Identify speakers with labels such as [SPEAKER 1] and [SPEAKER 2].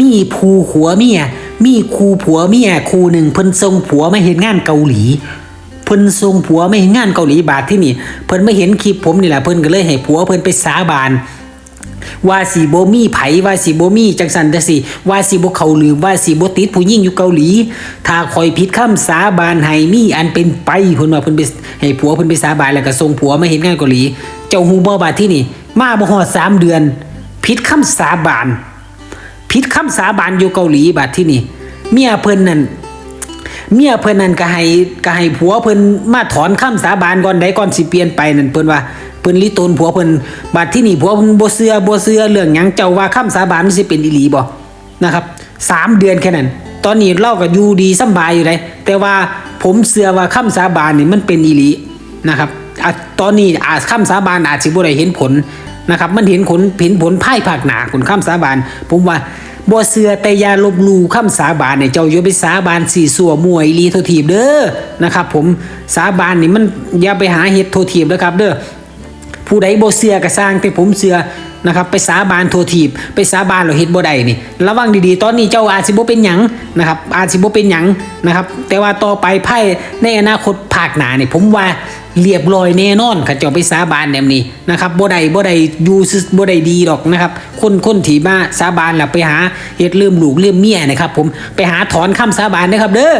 [SPEAKER 1] มีผู้ผัวเมีย มีครูผัวเมียครูหนึ่งเพิ่นส่งผัวไมาเห็นงานเกาหลีเพิ่นส่งผัวไมาเห็นงานเกาหลีบาทที่นี่เพิ่นไม่เห็นคลิปผมนี่แหละเพิ่นก็เลยให้ผัวเพิ่นไปสาบานว่าสิบ่มีไผว่าสิบ่มีจังสันจังสิว่าสิบ่เขาหรือว่าสิบ่ติดผู้หญิงอยู่เกาหลี ถ้าคอยผิดคำสาบานให้มีอันเป็นไปเพิ่นว่าเพิ่นไปให้ผัวเพิ่นไปสาบานแล้วก็ส่งผัวมาเห็นงานเกาหลี เจ้าฮูบ่บาดที่นี่ มาบ่ฮอดสามเดือนผิดคำสาบาน ผิดคำสาบานอยู่เกาหลีบาดที่นี่เมียเพิ่นนั่นเมียเพิ่นนั่นก็ให้ก็ให้ผัวเพิ่นมาถอนคำสาบานก่อนใดก่อนสิเปลี่ยนไปนั่นเพิ่นว่าเพิ่นลิตนผัวเพิ่นบัดที่นี่ผัวเพิ่นบ่เชื่อบ่เชื่อเรื่องหยังเจ้าว่าคำสาบานมันสิเป็นอีหลีบ่นะครับสามเดือนแค่นั้น ตอนนี้เราก็อยู่ดีสบายอยู่เลยแต่ว่าผมเชื่อว่าคำสาบานนี่มันเป็นอีหลีนะครับอตอนนี้อาจคำสาบานอาจสิบ่ได้เห็นผล นะครับ มันเห็นผลเห็นผลภายภาคหนาผลคำสาบาน ผมว่าบ่เสือแต่ยาลบลู่คำสาบานเนี่ยเจ้าอย่าไปสาบานสี่สัวมวยลีโททีบเด้อนะครับ ผมสาบานนี่มันอย่าไปหาเฮ็ดโททีบเด้อครับเด้อผู้ใดบ่เสือก็สร้างแต่ผมเสือนะครับไปสาบานโททีบไปสาบานเราเฮ็ดบ่ได้นี่ระวังดีๆ ตอนนี้เจ้าอาจสิบ่เป็นหยังนะครับอาจสิบ่เป็นหยังนะครับแต่ว่าต่อไปไพ่ในอนาคตภาคหน้านี่ยผมว่า เรียบร้อยแน่นอนข้าเจ้าไปสาบานแบบนี้นะครับบ่ได้บ่ได้อยู่ซื่อบ่ได้ดีดอกนะครับ คนคนถีบมาสาบานแล้วไปหาเฮ็ดเลืมลูกเลืมเมียนะครับ ผมไปหาถอนคำสาบานนะครับเด้อ